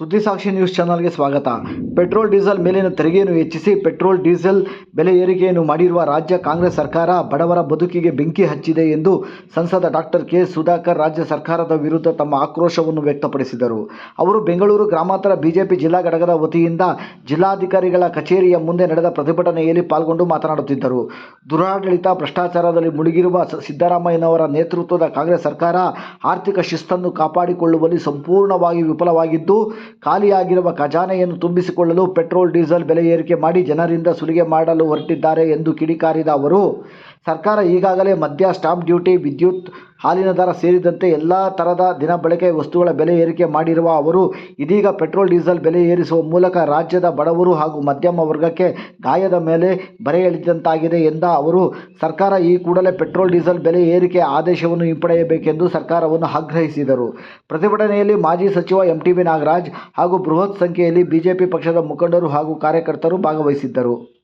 ಸುದ್ದಿಸಾಕ್ಷಿ news ಚಾನಲ್ಗೆ ಸ್ವಾಗತ. Petrol, diesel ಮೇಲಿನ ತೆರಿಗೆಯನ್ನು ಹೆಚ್ಚಿಸಿ ಪೆಟ್ರೋಲ್, ಡೀಸೆಲ್ ಬೆಲೆ ಏರಿಕೆಯನ್ನು ಮಾಡಿರುವ ರಾಜ್ಯ ಕಾಂಗ್ರೆಸ್ ಸರ್ಕಾರ ಬಡವರ ಬದುಕಿಗೆ ಬೆಂಕಿ ಹಚ್ಚಿದೆ ಎಂದು ಸಂಸದ ಡಾಕ್ಟರ್ ಕೆ. ಸುಧಾಕರ್ ರಾಜ್ಯ ಸರ್ಕಾರದ ವಿರುದ್ಧ ತಮ್ಮ ಆಕ್ರೋಶವನ್ನು ವ್ಯಕ್ತಪಡಿಸಿದರು. ಅವರು ಬೆಂಗಳೂರು ಗ್ರಾಮಾಂತರ ಬಿಜೆಪಿ ಜಿಲ್ಲಾ ಘಟಕದ ವತಿಯಿಂದ ಜಿಲ್ಲಾಧಿಕಾರಿಗಳ ಕಚೇರಿಯ ಮುಂದೆ ನಡೆದ ಪ್ರತಿಭಟನೆಯಲ್ಲಿ ಪಾಲ್ಗೊಂಡು ಮಾತನಾಡುತ್ತಿದ್ದರು. ದುರಾಡಳಿತ ಭ್ರಷ್ಟಾಚಾರದಲ್ಲಿ ಮುಳುಗಿರುವ ಸಿದ್ದರಾಮಯ್ಯನವರ ನೇತೃತ್ವದ ಕಾಂಗ್ರೆಸ್ ಸರ್ಕಾರ ಆರ್ಥಿಕ ಶಿಸ್ತನ್ನು ಕಾಪಾಡಿಕೊಳ್ಳುವಲ್ಲಿ ಸಂಪೂರ್ಣವಾಗಿ ವಿಫಲವಾಗಿದ್ದು ಖಾಲಿಯಾಗಿರುವ ಖಜಾನೆಯನ್ನು ತುಂಬಿಸಿಕೊಳ್ಳಲು ಪೆಟ್ರೋಲ್, ಡೀಸೆಲ್ ಬೆಲೆ ಏರಿಕೆ ಮಾಡಿ ಜನರಿಂದ ಸುಲಿಗೆ ಮಾಡಲು ಹೊರಟಿದ್ದಾರೆ ಎಂದು ಕಿಡಿಕಾರಿದ ಅವರು. ಸರ್ಕಾರ ಈಗಾಗಲೇ ಮದ್ಯ, ಸ್ಟಾಂಪ್ ಡ್ಯೂಟಿ, ವಿದ್ಯುತ್ ಹಾಲಿನ ದರ ಸೇರಿದಂತೆ ಎಲ್ಲ ಥರದ ದಿನಬಳಕೆ ವಸ್ತುಗಳ ಬೆಲೆ ಏರಿಕೆ ಮಾಡಿರುವ ಅವರು, ಇದೀಗ ಪೆಟ್ರೋಲ್, ಡೀಸೆಲ್ ಬೆಲೆ ಏರಿಸುವ ಮೂಲಕ ರಾಜ್ಯದ ಬಡವರು ಹಾಗೂ ಮಧ್ಯಮ ವರ್ಗಕ್ಕೆ ಗಾಯದ ಮೇಲೆ ಬರೆ ಎಳೆದಂತಾಗಿದೆ ಎಂದ ಅವರು, ಸರ್ಕಾರ ಈ ಕೂಡಲೇ ಪೆಟ್ರೋಲ್, ಡೀಸೆಲ್ ಬೆಲೆ ಏರಿಕೆ ಆದೇಶವನ್ನು ಹಿಂಪಡೆಯಬೇಕೆಂದು ಸರ್ಕಾರವನ್ನು ಆಗ್ರಹಿಸಿದರು. ಪ್ರತಿಭಟನೆಯಲ್ಲಿ ಮಾಜಿ ಸಚಿವ ಎಂಟಿಬಿ ನಾಗರಾಜ್ ಹಾಗೂ ಬೃಹತ್ ಸಂಖ್ಯೆಯಲ್ಲಿ ಬಿಜೆಪಿ ಪಕ್ಷದ ಮುಖಂಡರು ಹಾಗೂ ಕಾರ್ಯಕರ್ತರು ಭಾಗವಹಿಸಿದ್ದರು.